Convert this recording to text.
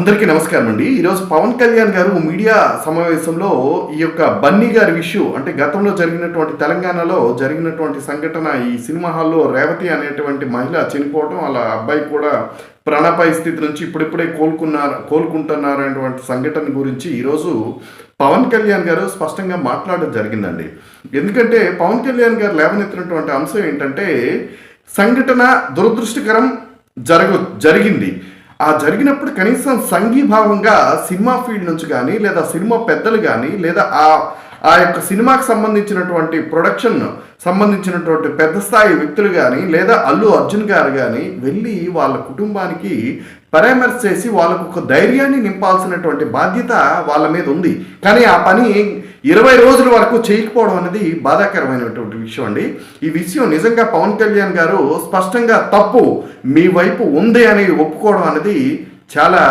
అందరికీ నమస్కారం అండి. ఈరోజు పవన్ కళ్యాణ్ గారు మీడియా సమావేశంలో ఈ యొక్క బన్నీ గారి ఇష్యూ అంటే గతంలో జరిగినటువంటి తెలంగాణలో జరిగినటువంటి సంఘటన ఈ సినిమా హాల్లో రేవతి అనేటువంటి మహిళ చనిపోవడం వాళ్ళ అబ్బాయి కూడా ప్రాణాపాయ స్థితి నుంచి ఇప్పుడిప్పుడే కోలుకున్నారు కోలుకుంటున్నారు అనేటువంటి సంఘటన గురించి ఈరోజు పవన్ కళ్యాణ్ గారు స్పష్టంగా మాట్లాడడం జరిగిందండి. ఎందుకంటే పవన్ కళ్యాణ్ గారు లేవనెత్తినటువంటి అంశం ఏంటంటే సంఘటన దురదృష్టకరం జరగ జరిగింది. ఆ జరిగినప్పుడు కనీసం సంఘీభావంగా సినిమా ఫీల్డ్ నుంచి కానీ లేదా సినిమా పెద్దలు కానీ లేదా ఆ ఆ యొక్క సినిమాకి సంబంధించినటువంటి ప్రొడక్షన్ సంబంధించినటువంటి పెద్ద స్థాయి వ్యక్తులు కానీ లేదా అల్లు అర్జున్ గారు కానీ వెళ్ళి వాళ్ళ కుటుంబానికి పరామర్శ చేసి వాళ్ళకు ఒక ధైర్యాన్ని నింపాల్సినటువంటి బాధ్యత వాళ్ళ మీద ఉంది. కానీ ఆ పని ఇరవై రోజుల వరకు చేయకపోవడం అనేది బాధాకరమైనటువంటి విషయం అండి. ఈ విషయం నిజంగా పవన్ కళ్యాణ్ గారు స్పష్టంగా తప్పు మీ వైపు ఉంది అని ఒప్పుకోవడం అనేది చాలా